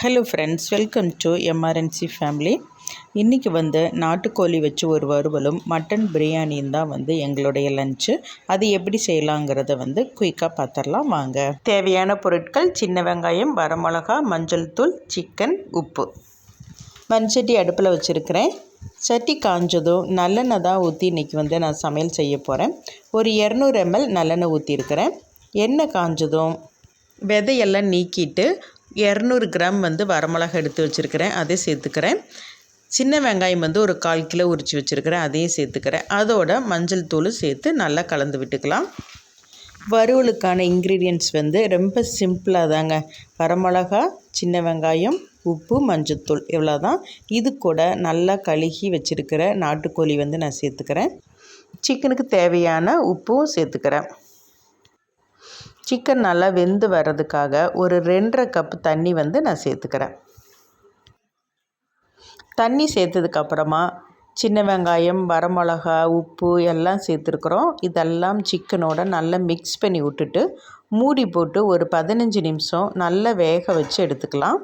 Hello friends welcome to MRNC family இன்றைக்கி வந்து நாட்டுக்கோழி வச்சு ஒரு வறுவலும் மட்டன் பிரியாணியும் தான் வந்து எங்களுடைய லஞ்சு அது எப்படி செய்யலாங்கிறத வந்து குயிக்காக பார்த்துடலாம் வாங்க. தேவையான பொருட்கள் சின்ன வெங்காயம் வரமிளகா மஞ்சள் தூள் சிக்கன் உப்பு. மண்சட்டி அடுப்பில் வச்சுருக்கிறேன். சட்டி காஞ்சதும் நல்லெண்ணெய் தான் ஊற்றி இன்றைக்கி வந்து நான் சமையல் செய்ய போகிறேன் ஒரு இரநூறு எம்எல் நல்லெண்ணெய் ஊற்றிருக்கிறேன் எண்ணெய் காஞ்சதும் விதையெல்லாம் நீக்கிட்டு இரநூறு கிராம் வந்து வரமிளகா எடுத்து வச்சுருக்கிறேன் அதே சேர்த்துக்கிறேன். சின்ன வெங்காயம் வந்து ஒரு கால் கிலோ உரித்து வச்சுருக்கிறேன் அதையும் சேர்த்துக்கிறேன். அதோட மஞ்சள் தூள் சேர்த்து நல்லா கலந்து விட்டுக்கலாம். வறுவலுக்கான இன்க்ரீடியன்ட்ஸ் வந்து ரொம்ப சிம்பிளாக தாங்க. வரமிளகா சின்ன வெங்காயம் உப்பு மஞ்சத்தூள் இவ்வளோ தான் இது கூட நல்லா கழுகி வச்சுருக்கிற நாட்டுக்கோழி வந்து நான் சேர்த்துக்கிறேன். சிக்கனுக்கு தேவையான உப்பும் சேர்த்துக்கிறேன். சிக்கன் நல்லா வெந்து வர்றதுக்காக ஒரு ரெண்டரை கப்பு தண்ணி வந்து நான் சேர்த்துக்கிறேன். தண்ணி சேர்த்ததுக்கப்புறமா சின்ன வெங்காயம் வரமிளகா உப்பு எல்லாம் சேர்த்துருக்குறோம். இதெல்லாம் சிக்கனோட நல்லா மிக்ஸ் பண்ணி விட்டுட்டு மூடி போட்டு ஒரு பதினஞ்சு நிமிஷம் நல்லா வேக வச்சு எடுத்துக்கலாம்.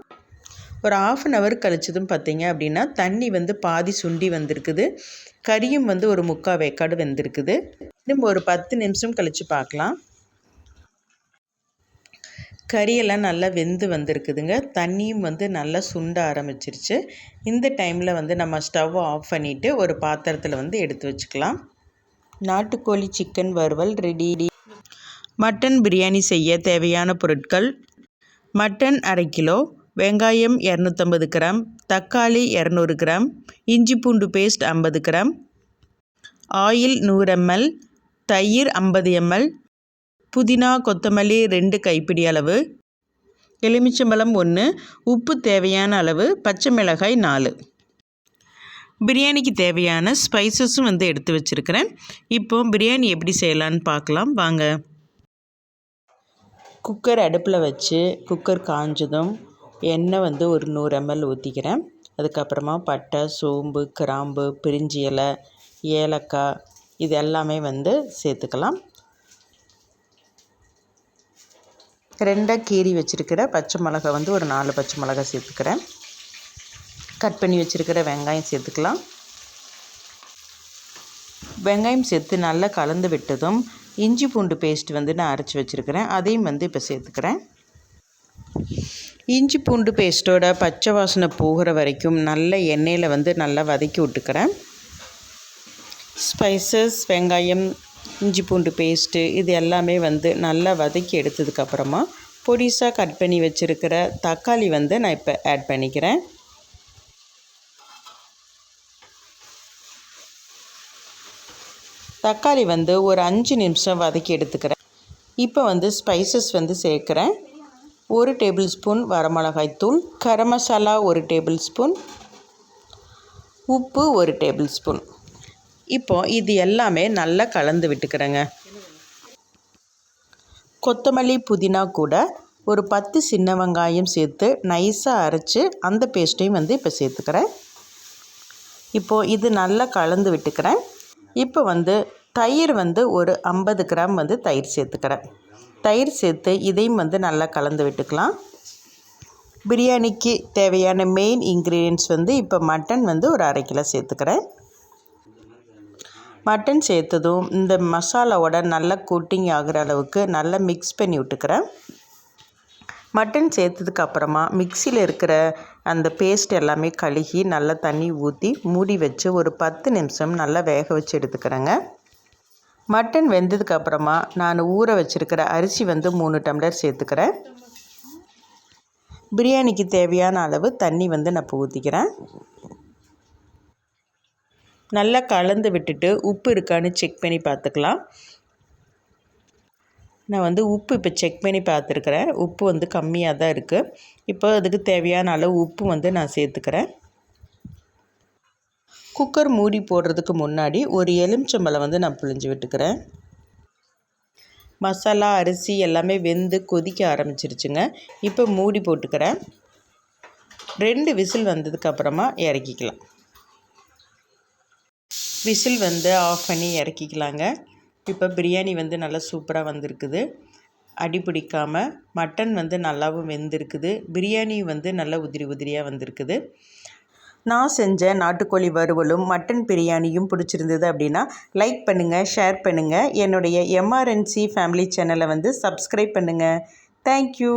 ஒரு ஆஃப் அன் ஹவர் கழிச்சதும் பார்த்தீங்க அப்படின்னா தண்ணி வந்து பாதி சுண்டி வந்திருக்குது. கறியும் வந்து ஒரு முக்கால் வேக்காடு வெந்திருக்குது. இன்னும் ஒரு பத்து நிமிஷம் கழித்து பார்க்கலாம். கறியெல்லாம் நல்லா வெந்து வந்திருக்குதுங்க. தண்ணியும் வந்து நல்லா சுண்ட ஆரம்பிச்சிருச்சு. இந்த டைமில் வந்து நம்ம ஸ்டவ் ஆஃப் பண்ணிவிட்டு ஒரு பாத்திரத்தில் வந்து எடுத்து வச்சுக்கலாம். நாட்டுக்கோழி சிக்கன் வறுவல் ரெடி. மட்டன் பிரியாணி செய்ய தேவையான பொருட்கள். மட்டன் அரை கிலோ வெங்காயம் இரநூத்தம்பது கிராம் தக்காளி இரநூறு கிராம் இஞ்சி பூண்டு பேஸ்ட் ஐம்பது கிராம் ஆயில் நூறு எம்எல் தயிர் ஐம்பது எம்எல் புதினா கொத்தமல்லி ரெண்டு கைப்பிடி அளவு. எலுமிச்சம்பழம் ஒன்று உப்பு தேவையான அளவு பச்சை மிளகாய் நாலு. பிரியாணிக்கு தேவையான ஸ்பைசஸும் வந்து எடுத்து வச்சுருக்கிறேன். இப்போ பிரியாணி எப்படி செய்யலான்னு பார்க்கலாம். வாங்க. குக்கர் அடுப்பில் வச்சு குக்கர் காஞ்சதும் எண்ணெய் வந்து ஒரு நூறு எம்எல் ஊற்றிக்கிறேன் அதுக்கப்புறமா பட்டை சோம்பு கிராம்பு பிரிஞ்சி இலை ஏலக்காய் இது எல்லாமே வந்து சேர்த்துக்கலாம். ரெண்டாக கீறி வச்சுருக்கிற பச்சை மிளகா வந்து ஒரு நாலு பச்சை மிளகா சேர்த்துக்கிறேன். கட் பண்ணி வச்சுருக்கிற வெங்காயம் சேர்த்துக்கலாம். வெங்காயம் சேர்த்து நல்லா கலந்து விட்டதும் இஞ்சி பூண்டு பேஸ்ட் வந்து நான் அரைச்சி வச்சுருக்கிறேன். அதையும் வந்து இப்போ சேர்த்துக்கிறேன். இஞ்சி பூண்டு பேஸ்ட்டோட பச்சை வாசனை போகிற வரைக்கும் நல்ல எண்ணெயில் வந்து நல்லா வதக்கி விட்டுக்கிறேன். ஸ்பைசஸ் வெங்காயம் இஞ்சி பூண்டு பேஸ்ட்டு இது எல்லாமே வந்து நல்லா வதக்கி எடுத்ததுக்கப்புறமா பொடிசாக கட் பண்ணி வச்சுருக்கிற தக்காளி வந்து நான் இப்போ ஆட் பண்ணிக்கிறேன். தக்காளி வந்து ஒரு அஞ்சு நிமிஷம் வதக்கி எடுத்துக்கிறேன். இப்போ வந்து ஸ்பைசஸ் வந்து சேர்க்குறேன். ஒரு டேபிள் ஸ்பூன் வரமிளகாய் தூள் கரம் மசாலா ஒரு டேபிள் ஸ்பூன் உப்பு ஒரு டேபிள் ஸ்பூன் இப்போ இது எல்லாமே நல்லா கலந்து விட்டுக்கிறேங்க. கொத்தமல்லி புதினா கூட ஒரு பத்து சின்ன வெங்காயம் சேர்த்து நைஸாக அரைச்சி அந்த பேஸ்ட்டையும் வந்து இப்போ சேர்த்துக்கிறேன். இப்போது இது நல்லா கலந்து விட்டுக்கிறேன். இப்போ வந்து தயிர் வந்து ஒரு ஐம்பது கிராம் வந்து தயிர் சேர்த்துக்கிறேன். தயிர் சேர்த்து இதையும் வந்து நல்லா கலந்து விட்டுக்கலாம். பிரியாணிக்கு தேவையான மெயின் இன்க்ரீடியன்ட்ஸ் வந்து இப்போ மட்டன் வந்து ஒரு அரை கிலோ சேர்த்துக்கிறேன். மட்டன் சேர்த்ததும் இந்த மசாலாவோட நல்லா கோட்டிங் ஆகிற அளவுக்கு நல்லா மிக்ஸ் பண்ணி விட்டுக்கிறேன். மட்டன் சேர்த்ததுக்கு அப்புறமா மிக்சியில் இருக்கிற அந்த பேஸ்ட் எல்லாமே கழுகி நல்லா தண்ணி ஊற்றி மூடி வச்சு ஒரு பத்து நிமிஷம் நல்லா வேக வச்சு எடுத்துக்கிறேங்க. மட்டன் வெந்ததுக்கு அப்புறமா நான் ஊற வச்சுருக்கிற அரிசி வந்து மூணு டம்ளர் சேர்த்துக்கிறேன். பிரியாணிக்கு தேவையான அளவு தண்ணி வந்து நான் ஊற்றிக்கிறேன் நல்லா கலந்து விட்டுட்டு உப்பு இருக்கான்னு செக் பண்ணி பார்த்துக்கலாம். நான் வந்து உப்பு இப்போ செக் பண்ணி பார்த்துருக்குறேன். உப்பு வந்து கம்மியாக தான் இருக்குது இப்போ அதுக்கு தேவையான அளவு உப்பு வந்து நான் சேர்த்துக்கிறேன். குக்கர் மூடி போடுறதுக்கு முன்னாடி ஒரு எலுமிச்சம்பழம் வந்து நான் புழிஞ்சு விட்டுக்கிறேன். மசாலா அரிசி எல்லாமே வெந்து கொதிக்க ஆரம்பிச்சிருச்சுங்க. இப்போ மூடி போட்டுக்கிறேன். ரெண்டு விசில் வந்ததுக்கப்புறமா இறக்கிக்கலாம். விசில் வந்து ஆஃப் பண்ணி இறக்கிக்கலாங்க. இப்போ பிரியாணி வந்து நல்லா சூப்பராக வந்திருக்குது. அடி பிடிக்காமல் மட்டன் வந்து நல்லாவும் வெந்திருக்குது. பிரியாணி வந்து நல்லா உதிரி உதிரியாக வந்திருக்குது. நான் செஞ்ச நாட்டுக்கோழி வறுவலும் மட்டன் பிரியாணியும் பிடிச்சிருந்தது அப்படின்னா லைக் பண்ணுங்கள் ஷேர் பண்ணுங்கள் என்னுடைய எம்ஆர்என்சி ஃபேமிலி சேனலை வந்து சப்ஸ்கிரைப் பண்ணுங்கள் தேங்க்யூ.